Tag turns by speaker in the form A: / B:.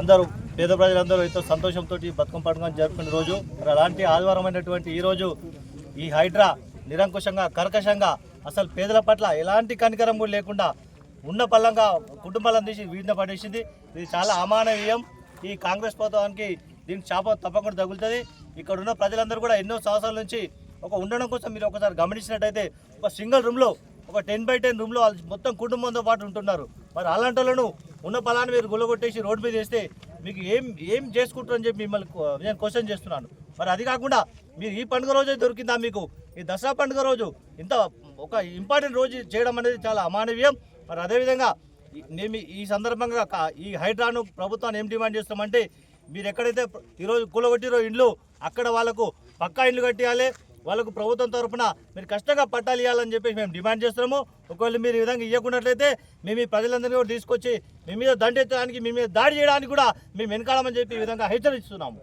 A: అందరూ పేద ప్రజలందరూ ఎంతో సంతోషంతో బతుకం పండుగ జరుపుకునే రోజు. మరి అలాంటి ఆదివారమైనటువంటి ఈరోజు ఈ హైడ్రా నిరంకుశంగా కర్కశంగా అసలు పేదల పట్ల ఎలాంటి కనికరం కూడా లేకుండా ఉన్న పల్లంగా కుటుంబాలను తీసి వీడిన పడేసింది. ఇది చాలా అమానవీయం. ఈ కాంగ్రెస్ ప్రభుత్వానికి దీని శాప తప్పకుండా తగులుతుంది. ఇక్కడ ఉన్న ప్రజలందరూ కూడా ఎన్నో సంవత్సరాల నుంచి ఒక ఉండడం కోసం మీరు ఒకసారి గమనించినట్టయితే ఒక సింగిల్ రూమ్లో ఒక టెన్ బై టెన్ రూమ్లో వాళ్ళు మొత్తం కుటుంబంతో పాటు ఉంటున్నారు. మరి అలాంటి వాళ్ళను ఉన్న పొలాన్ని మీరు గుల్లగొట్టేసి రోడ్డు మీద వేస్తే మీకు ఏం ఏం చేసుకుంటారని చెప్పి మిమ్మల్ని నేను క్వశ్చన్ చేస్తున్నాను. మరి అది కాకుండా మీరు ఈ పండుగ రోజే దొరికిందా మీకు? ఈ దసరా పండుగ రోజు ఇంత ఒక ఇంపార్టెంట్ రోజు చేయడం అనేది చాలా అమానవీయం. మరి అదేవిధంగా మేము ఈ సందర్భంగా ఈ హైడ్రాను ప్రభుత్వాన్ని ఏం డిమాండ్ చేస్తామంటే మీరు ఎక్కడైతే ఈరోజు కూలగొట్టిరో ఇండ్లు అక్కడ వాళ్ళకు పక్కా ఇండ్లు కట్టియాలి. వాళ్ళకు ప్రభుత్వం తరఫున మీరు కష్టంగా పట్టాలు ఇవ్వాలని చెప్పేసి మేము డిమాండ్ చేస్తున్నాము. ఒకవేళ మీరు ఈ విధంగా ఇవ్వకున్నట్లయితే మేము ఈ ప్రజలందరినీ కూడా తీసుకొచ్చి మీ మీద దండెత్తడానికి మీ మీద దాడి చేయడానికి కూడా మేము వెనకాలమని చెప్పి ఈ విధంగా హెచ్చరిస్తున్నాము.